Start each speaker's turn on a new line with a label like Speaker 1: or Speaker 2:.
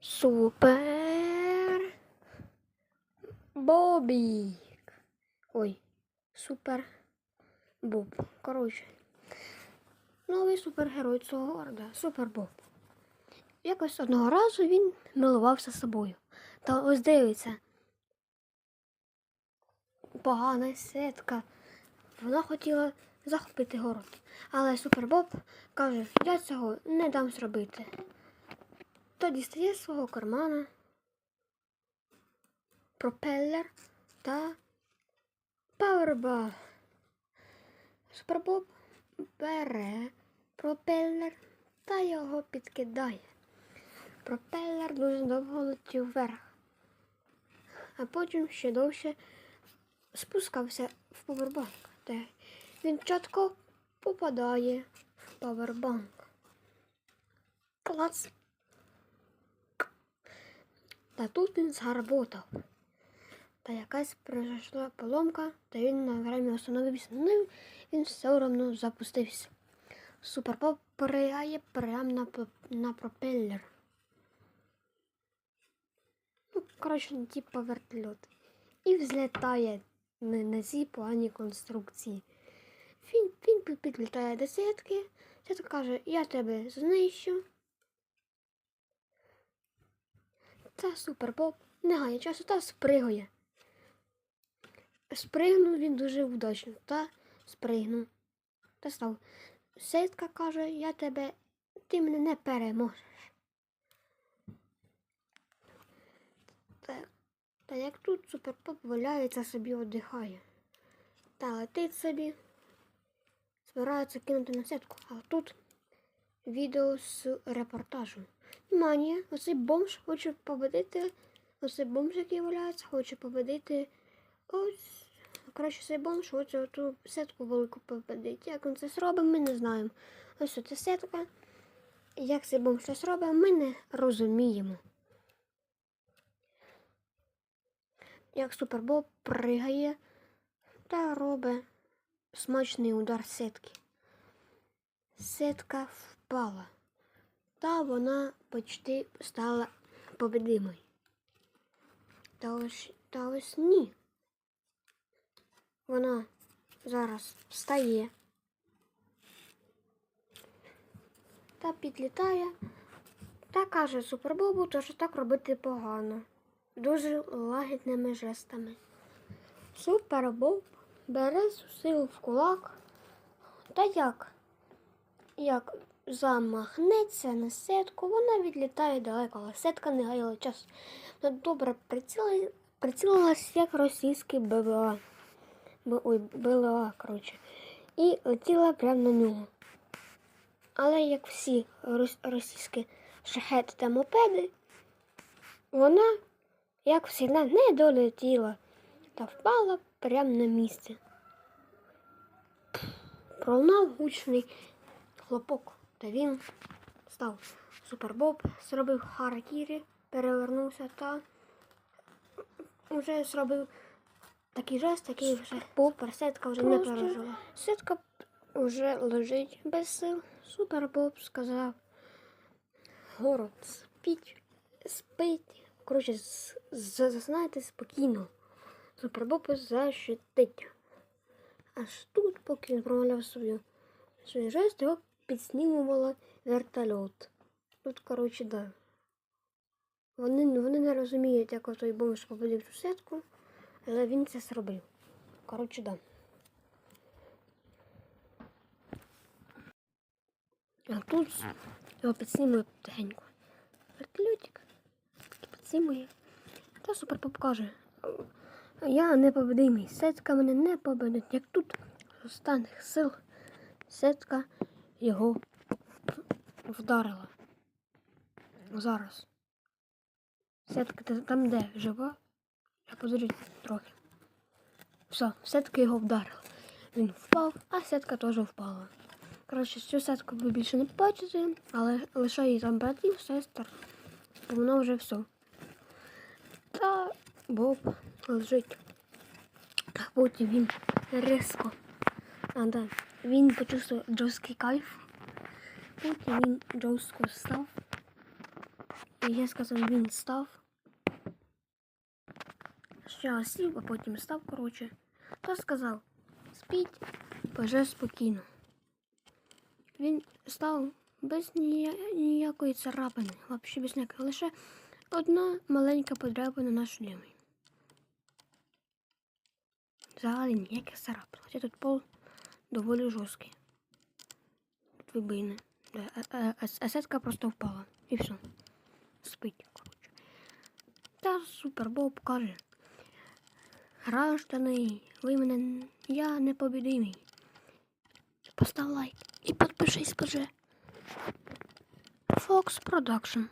Speaker 1: Супер. Бобік. Ой, супер. Боб. Коротше. Новий супергерой цього города. Супер Боб. Якось одного разу він милувався собою. Та ось дивиться. Погана сетка. Вона хотіла захопити город. Але Супер Боб каже, я цього не дам зробити. То дістає з свого кармана пропелер та пауербал. Супер Боб бере пропелер та його підкидає. Пропелер дуже довго летів вверх, а потім ще довше спускався в павербанк, де він чітко попадає в павербанк. Клац. Та тут він згарботав. Та якась произошла поломка, та він на время остановився. Ну, він все одно запустився. Суперпоп пригає прямо на, на пропеллер. Ну, коротше, типа вертольот. І взлітає на, на цій поганій конструкції. Він, він підлітає до сітки. Сітка каже, я тебе знищу. Та суперпоп не гає часу та спригує. Спригнув він дуже вдачно та спригнув. Та став. Сітка каже, я тебе, ти мене не переможеш. Та, та як тут суперпоп валяється собі оддихає. Та летить собі. Збирається кинути на сітку. А тут відео з репортажем. Манія, оцей бомж хоче победити. Оцей бомж, який валяється, хоче победити. Ось. Коротше, цей бомж хоче оту сетку велику победити. Як він це зробить, ми не знаємо. Ось оця сетка. Як цей бомж це зробить, ми не розуміємо. Як супербоб пригає та робить смачний удар сетки. Сетка впала. Та вона почти стала победимою. Та ось, та ось ні. Вона зараз встає та підлітає та каже Супербобу, то що так робити погано. Дуже лагідними жестами. Супербоб бере силу в кулак та як? Як замахнеться на сетку, вона відлітає далеко, але сетка не гаяла час. Вона добре прицілила, прицілилась, як російський ББА. Б, ой, БЛА, коротше. І летіла прямо на нього. Але як всі російські шахети та мопеди, вона, як завжди, не долетіла та впала прямо на місце. Пролунав гучний хлопок, та він став супербоб, зробив харакірі, перевернувся та вже зробив такий жест, який вже був сетка вже не пережила. Сетка вже лежить без сил. Супербоб сказав. Город спить, спить. Коротше, з- з- заснайте спокійно. Супербоб защитить. Аж тут, поки він промовляв свою свій жест, його підснімувало вертольот. Тут, коротше, да. Вони, вони не розуміють, як той бомж побудив цю сетку, але він це зробив. Коротше, да. А тут його підснімує тихенько. Вертольотик. Підснімує. Та суперпоп каже. Я непобедимий. Сетка мене не победить. Як тут з останніх сил сетка його вдарила. Зараз. Та- там де жива. Я подожди трохи. Все, сетка його вдарила. Він впав, а сетка теж впала. Коротше, цю сетку ви більше не бачите, але лише її там братів, сестер. Воно вже все. Та Боб лежить. А потім він різко. А, да, він почувствував жорсткий кайф. Потім він жорстко встав. І я сказав, він став. Ще сів, а потім став, коротше. Та сказав, спіть, вже спокійно. Він став без ніякої царапини, взагалі без ніякої, лише одна маленька подряпина на шлемі. Взагалі ніяких царапин. Хоча тут пол доволі жорсткий. Тут вибини. Да, а, а, а, а сетка просто впала. І все. Спить, коротше. Та супер каже. Граждани, ви мене. Я непобідимий. Постав лайк і підпишись, боже. Fox Production.